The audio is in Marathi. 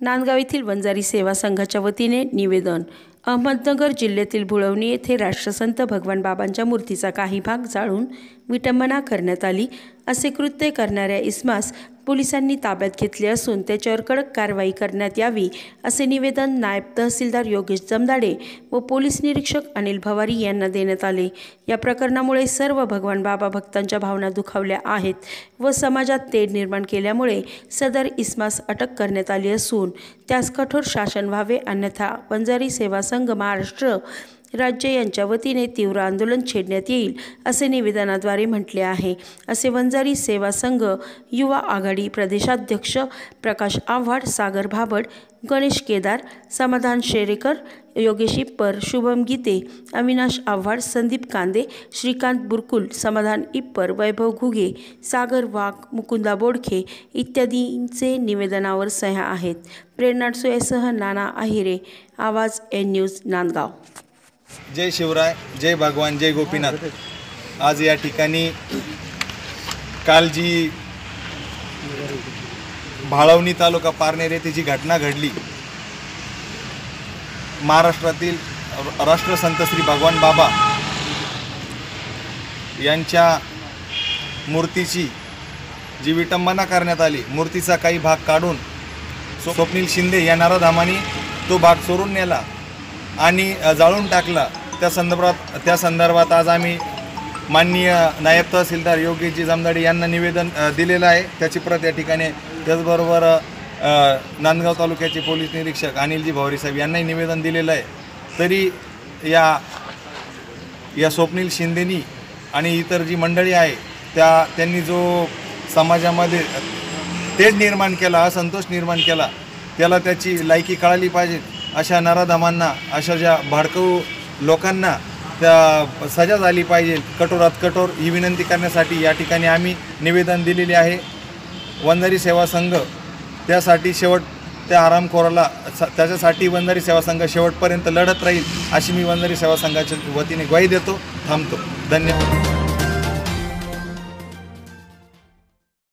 नांदगाव येथील वंजारी सेवा संघाच्या वतीने निवेदन. अहमदनगर जिल्ह्यातील भुळवणी येथे राष्ट्रसंत भगवान बाबांच्या मूर्तीचा काही भाग जाळून विटंबना करण्यात आली. असे कृत्य करणाऱ्या इस्मास पोलिसांनी ताब्यात घेतले असून त्याच्यावर कडक कारवाई करण्यात यावी असे निवेदन नायब तहसीलदार योगेश जमदाडे व पोलीस निरीक्षक अनिल भवारी यांना देण्यात आले. या प्रकरणामुळे सर्व भगवान बाबा भक्तांच्या भावना दुखावल्या आहेत व समाजात तेढ निर्माण केल्यामुळे सदर इस्मास अटक करण्यात आली असून त्यास कठोर शासन व्हावे अन्यथा बंजारी सेवा संघ महाराष्ट्र राज्य यांच्या वतीने तीव्र आंदोलन छेडण्यात येईल असे निवेदनाद्वारे म्हटले आहे. असे वंजारी सेवा संघ युवा आघाडी प्रदेशाध्यक्ष प्रकाश आव्हाड सागर भाबड गणेश केदार समाधान शेरेकर योगेश इप्पर शुभम गीते अविनाश आव्हाड संदीप कांदे श्रीकांत बुरकुल समाधान इप्पर वैभव घुगे सागर वाघ मुकुंदा बोडखे इत्यादींचे निवेदनावर सह्या आहेत. प्रेरणा सुयसह नाना आहिरे आवाज एन न्यूज नांदगाव. जय शिवराय जय भगवान जय गोपीनाथ. आज या ठिकाणी काल जी भाळवणी तालुका पारनेर येथे जी घटना घडली महाराष्ट्रातील राष्ट्रसंत श्री भगवान बाबा यांच्या मूर्तीची जी विटंबना करण्यात आली मूर्तीचा काही भाग काढून स्वप्नील शिंदे या नाराधामाने तो भाग चोरून नेला. आणि जाळून टाकला. त्या संदर्भात त्या संदर्भात आज आम्ही माननीय नायब तहसीलदार योगीजी जामदाडे यांना निवेदन दिलेलं आहे. त्याची प्रत या ठिकाणी त्याचबरोबर नांदगाव तालुक्याचे पोलीस निरीक्षक अनिलजी भावरी साहेब यांनाही निवेदन दिलेलं आहे. तरी या या स्वप्नील शिंदेनी आणि इतर जी मंडळी आहे त्या त्यांनी जो समाजामध्ये तेज निर्माण केला असंतोष निर्माण केला त्याला त्याची लायकी कळाली पाहिजे. अशा नराधमांना अशा ज्या भाडकऊ लोकांना त्या सजा झाली पाहिजे कठोरात कठोर ही विनंती करण्यासाठी या ठिकाणी आम्ही निवेदन दिलेले आहे. वंजारी सेवा संघ त्यासाठी शेवट त्या आरामखोराला स- त्याच्यासाठी वंजारी सेवा संघ शेवटपर्यंत लढत राहील अशी मी वंजारी सेवा संघाच्या वतीने ग्वाही देतो थांबतो. धन्यवाद.